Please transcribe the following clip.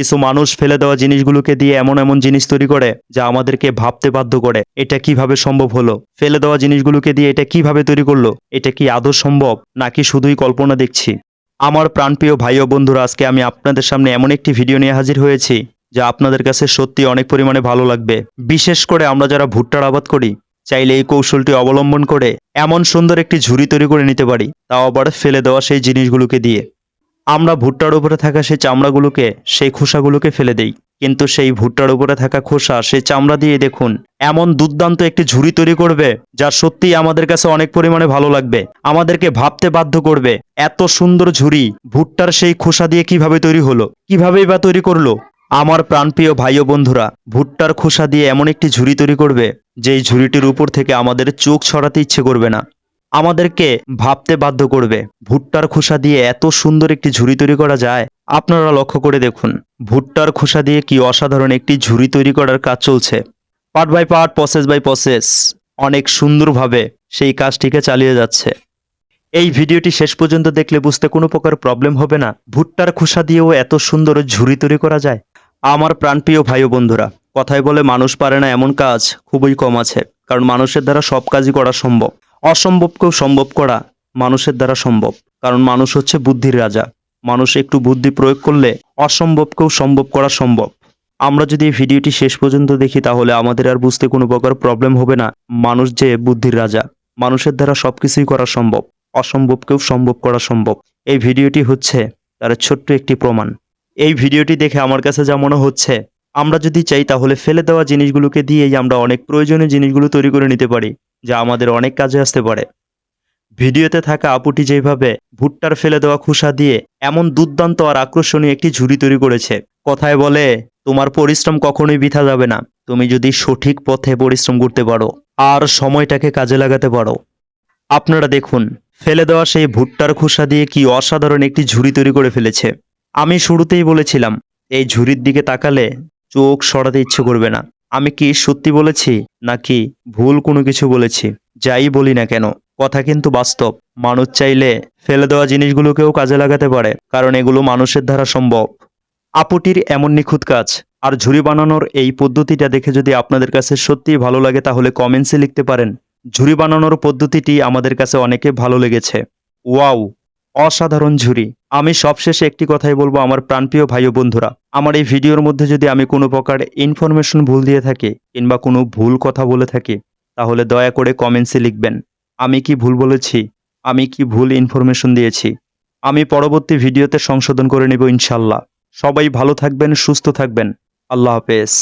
কিছু মানুষ ফেলে দেওয়া জিনিসগুলোকে দিয়ে এমন এমন জিনিস তৈরি করে যা আমাদেরকে ভাবতে বাধ্য করে। এটা কীভাবে সম্ভব হলো? ফেলে দেওয়া জিনিসগুলোকে দিয়ে এটা কীভাবে তৈরি করল? এটা কি আদৌ সম্ভব? নাকি শুধুই কল্পনা দেখছি? আমার প্রাণপ্রিয় ভাই ও বন্ধুরা, আজকে আমি আপনাদের সামনে এমন একটি ভিডিও নিয়ে হাজির হয়েছি, যা আপনাদের কাছে সত্যি অনেক পরিমাণে ভালো লাগবে। বিশেষ করে আমরা যারা ভুট্টার আবাদ করি, চাইলে এই কৌশলটি অবলম্বন করে এমন সুন্দর একটি ঝুড়ি তৈরি করে নিতে পারি, তাও আবার ফেলে দেওয়া সেই জিনিসগুলোকে দিয়ে। আমরা ভুট্টার উপরে থাকা সেই চামড়াগুলোকে, সেই খোসাগুলোকে ফেলে দেই। কিন্তু সেই ভুট্টার উপরে থাকা খোসা, সেই চামড়া দিয়ে দেখুন, এমন দুর্দান্ত একটি ঝুড়ি তৈরি করবে যা সত্যিই আমাদের কাছে অনেক পরিমাণে ভালো লাগবে, আমাদেরকে ভাবতে বাধ্য করবে। এত সুন্দর ঝুড়ি, ভুট্টার সেই খোসা দিয়ে কীভাবে তৈরি হলো, কিভাবেই বা তৈরি করল? আমার প্রাণপ্রিয় ভাই ও বন্ধুরা, ভুট্টার খোসা দিয়ে এমন একটি ঝুড়ি তৈরি করবে, যেই ঝুড়িটির উপর থেকে আমাদের চোখ ছড়াতে ইচ্ছে করবে না। আমাদেরকে ভাবতে বাধ্য করবে। ভুট্টার খোসা দিয়ে এত সুন্দর একটি ঝুড়ি তৈরি করা যায়, আপনারা লক্ষ্য করে দেখুন। ভুট্টার খোসা দিয়ে কি অসাধারণ একটি ঝুড়ি তৈরি করার কাজ চলছে। Part by part, process by process, অনেক সুন্দরভাবে সেই কাজটিকে চালিয়ে যাচ্ছে। এই ভিডিওটি শেষ পর্যন্ত দেখলে বুঝতে কোনো প্রকার প্রবলেম হবে না। ভুট্টার খোসা দিয়েও এত সুন্দর ঝুড়ি তৈরি করা যায়। আমার প্রাণপ্রিয় ভাই বন্ধুরা, কথায় বলে মানুষ পারে না এমন কাজ খুবই কম আছে, কারণ মানুষের দ্বারা সব কাজই করা সম্ভব। অসম্ভবকেও সম্ভব করা মানুষের দ্বারা সম্ভব। কারণ মানুষ হচ্ছে বুদ্ধির রাজা। মানুষ একটু বুদ্ধি প্রয়োগ করলে অসম্ভবকেও সম্ভব করা সম্ভব। আমরা যদি এই ভিডিওটি শেষ পর্যন্ত দেখি, তাহলে আমাদের আর বুঝতে কোনো প্রকার প্রবলেম হবে না। মানুষ যে বুদ্ধির রাজা, মানুষের দ্বারা সবকিছুই করা সম্ভব, অসম্ভবকেও সম্ভব করা সম্ভব। এই ভিডিওটি হচ্ছে তার ছোট্ট একটি প্রমাণ। এই ভিডিওটি দেখে আমার কাছে যা মনে হচ্ছে, আমরা যদি চাই তাহলে ফেলে দেওয়া জিনিসগুলোকে দিয়েই আমরা অনেক প্রয়োজনীয় জিনিসগুলো তৈরি করে নিতে পারি। যা আমাদের অনেক কাজে আসতে পারে। ভিডিওতে থাকা আপুটি যেভাবে ভুট্টার ফেলে দেওয়া খুসা দিয়ে এমন দুর্দান্ত আর আকর্ষণীয় একটি ঝুড়ি তৈরি করেছে, কথায় বলে, তোমার পরিশ্রম কখনোই বৃথা যাবে না। তুমি যদি সঠিক পথে পরিশ্রম করতে পারো আর সময়টাকে কাজে লাগাতে পারো। আপনারা দেখুন, ফেলে দেওয়া সেই ভুট্টার খোসা দিয়ে কি অসাধারণ একটি ঝুড়ি তৈরি করে ফেলেছে। আমি শুরুতেই বলেছিলাম, এই ঝুড়ির দিকে তাকালে চোখ সরাতে ইচ্ছে করবে না। আমি কি সত্যি বলেছি, নাকি ভুল কোনো কিছু বলেছি? যাই বলি না কেন, কথা কিন্তু বাস্তব। মানুষ চাইলে ফেলে দেওয়া জিনিসগুলোকেও কাজে লাগাতে পারে, কারণ এগুলো মানুষের দ্বারা সম্ভব। আপুটির এমন নিখুঁত কাজ, আর ঝুড়ি বানানোর এই পদ্ধতিটা দেখে যদি আপনাদের কাছে সত্যিই ভালো লাগে, তাহলে কমেন্টসে লিখতে পারেন। ঝুড়ি বানানোর পদ্ধতিটি আমাদের কাছে অনেকে ভালো লেগেছে। ওয়াও! অসাধারণ ঝুরি আমি সবশেষে একটি কথাই বলব আমার প্রাণপ্রিয় ভাই ও বন্ধুরা। আমার এই ভিডিওর মধ্যে যদি আমি কোনো প্রকার ইনফরমেশন ভুল দিয়ে থাকি কিংবা কোনো ভুল কথা বলে থাকি, তাহলে দয়া করে কমেন্টসে লিখবেন। আমি কি ভুল বলেছি? আমি কি ভুল ইনফরমেশন দিয়েছি? আমি পরবর্তী ভিডিওতে সংশোধন করে নেব ইনশাল্লাহ সবাই ভালো থাকবেন, সুস্থ থাকবেন। আল্লাহ হাফেজ।